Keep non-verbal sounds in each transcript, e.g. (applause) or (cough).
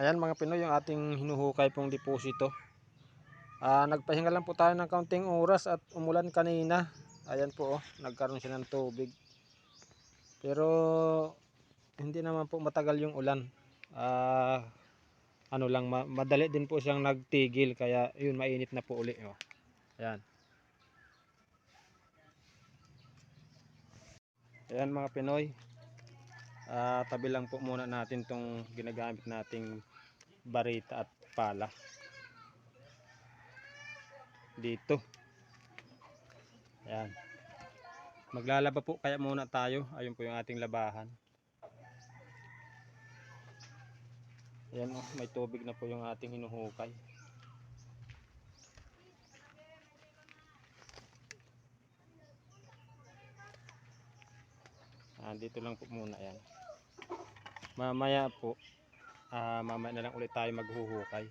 Ayan mga Pinoy yung ating hinuhukay pong deposito. Ah, nagpahinga lang po tayo ng kaunting oras at umulan kanina. Ayan po oh, nagkaroon siya ng tubig. Pero hindi naman po matagal yung ulan. Ah, ano lang ma- madali din po siyang nagtigil kaya yun mainit na po uli oh. Ayan. Ayan mga Pinoy. Ah, tabi lang po muna natin tong ginagamit nating barita at pala. Dito. Ayan. Maglalaba po kaya muna tayo. Ayun po yung ating labahan. Ayan oh, may tubig na po yung ating hinuhukay. Ah, dito lang po muna yan. Mamaya po, ah, mamaya na lang ulit tayo maghuhukay.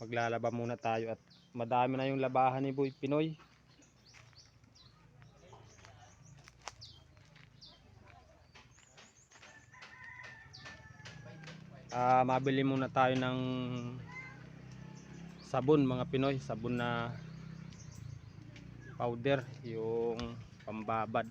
Maglalaba muna tayo at madami na yung labahan ni Boy Pinoy. Ah, mabili muna tayo ng sabon mga Pinoy, sabon na powder, yung pambabad.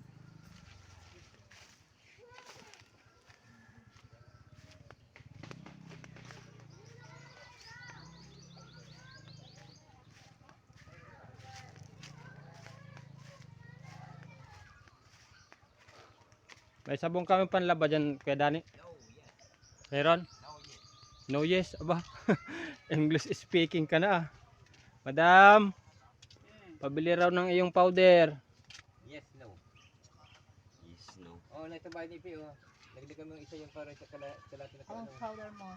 May sabong kami panlaba dyan, Kuya Dani? Meron? No yes, aba. (laughs) English speaking ka na ah. Madam, pabili raw ng iyong powder. Yes, no. Yes, no. Oh, nagtabay ni Pio. Nagdagan mo yung isa yung para sa kala sa lahat na Anong ano. powder mo?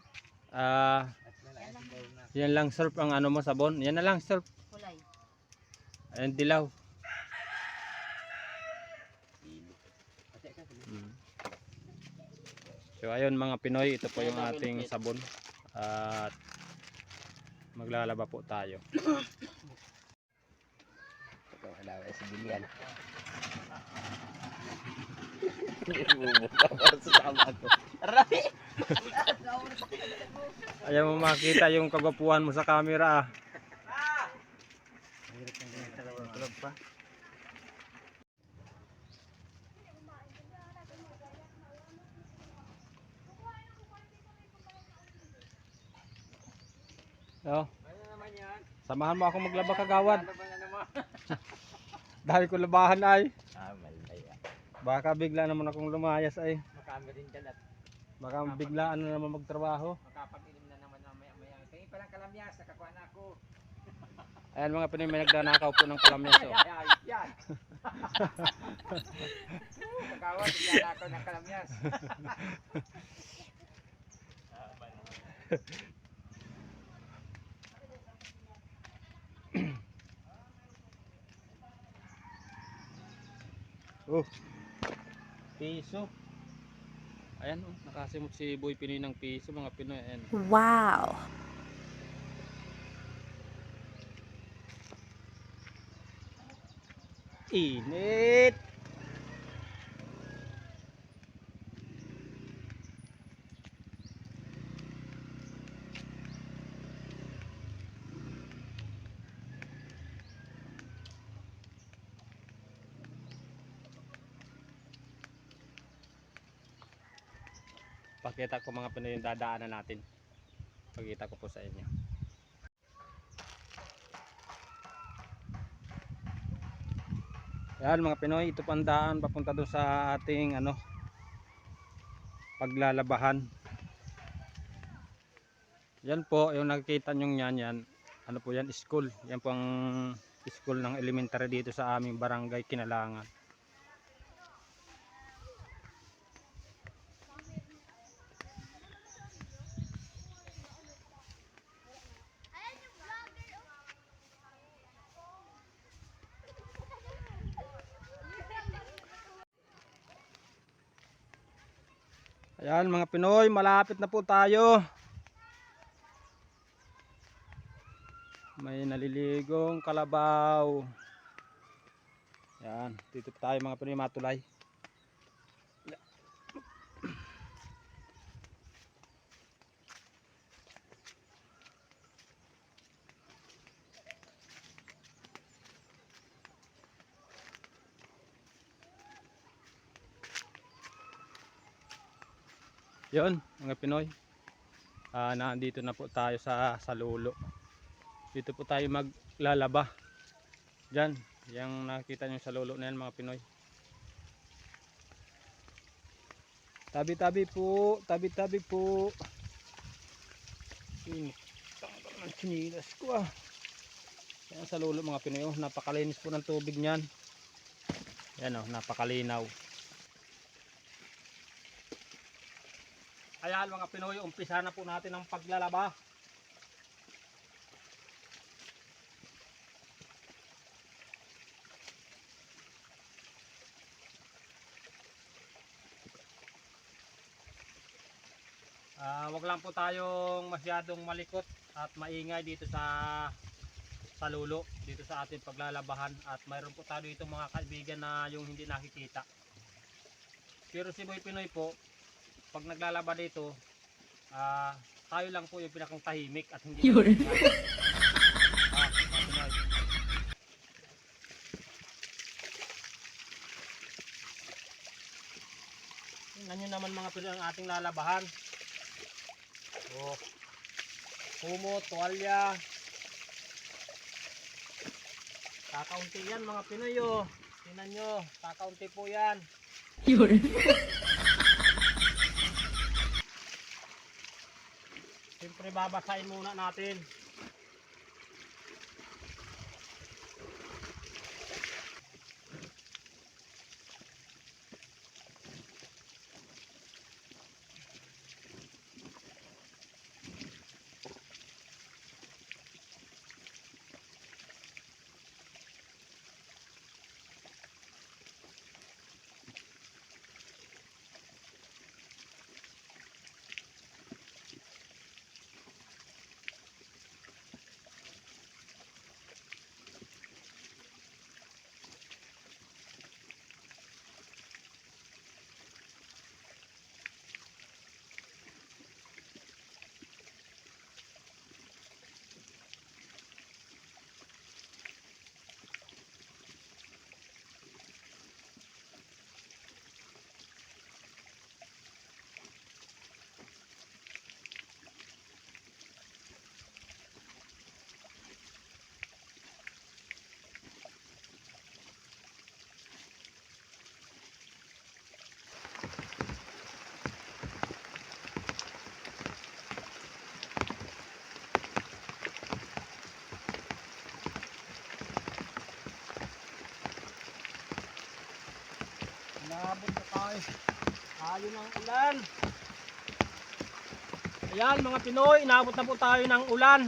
Ah, yan lang surf ang ano mo sabon. Yan na lang surf. Kulay. Ayan dilaw. So ayun mga Pinoy, ito po yung ating sabon. At maglalaba po tayo. (coughs) Ito alawa sa bilian. (laughs) Ayaw mo makita yung kagwapuhan mo sa camera ah. Hirap ng ganyan sa pa. Oh, samahan mo ako maglaba kagawad. Dahil ko labahan ay. Ah, malaya. Baka bigla naman akong lumayas ay. Baka biglaan na naman magtrabaho. makapag-inom na naman mamaya maya. Tingin pa lang kalamyas, nakakuha na ako. Ayan mga Pinoy, may nagdanakaw po ng kalamyas. Oh. Yan. Kagawad, ako ng kalamyas. (laughs) Oh. Piso. Ayan oh, nakasimot si Boy Pinoy ng piso mga Pinoy. Ayan. Wow! Init. Pakita ko mga Pinoy yung dadaanan natin. Pakita ko po sa inyo. Yan mga Pinoy, ito pang daan papunta doon sa ating ano paglalabahan. Yan po, yung nakikita nyo yan, yan, ano po yan, school. Yan po ang school ng elementary dito sa aming barangay Kinalangan. Ayan mga Pinoy, malapit na po tayo. May naliligong kalabaw. Yan, dito tayo mga Pinoy matulay. Yun, mga Pinoy. Ah, nandito na po tayo sa Salulo. Dito po tayo maglalaba. Diyan, yung nakita nyo sa lulo na yan mga Pinoy. Tabi-tabi po, tabi-tabi po. Init. Tanggal ng sinilas ko ah. Yan sa lulo mga Pinoy, oh, napakalinis po ng tubig niyan. Yan oh, napakalinaw. Ayan mga Pinoy, umpisa na po natin ang paglalaba. Ah, wag lang po tayong masyadong malikot at maingay dito sa sa lulo, dito sa ating paglalabahan at mayroon po tayo dito mga kaibigan na yung hindi nakikita. Pero si Boy Pinoy po, pag naglalaba dito, ah tayo lang po yung pinakang tahimik at hindi Yun. Ah. Tingnan nyo naman mga Pinoy ang ating lalabahan. Oh. Kumo, tuwalya. Kakaunti yan mga Pinoy oh. Tingnan nyo, kakaunti po yan. Yun. (laughs) Siyempre babasahin muna natin. Tayo. Tayo ng ulan. Ayan mga Pinoy, inabot na po tayo ng ulan.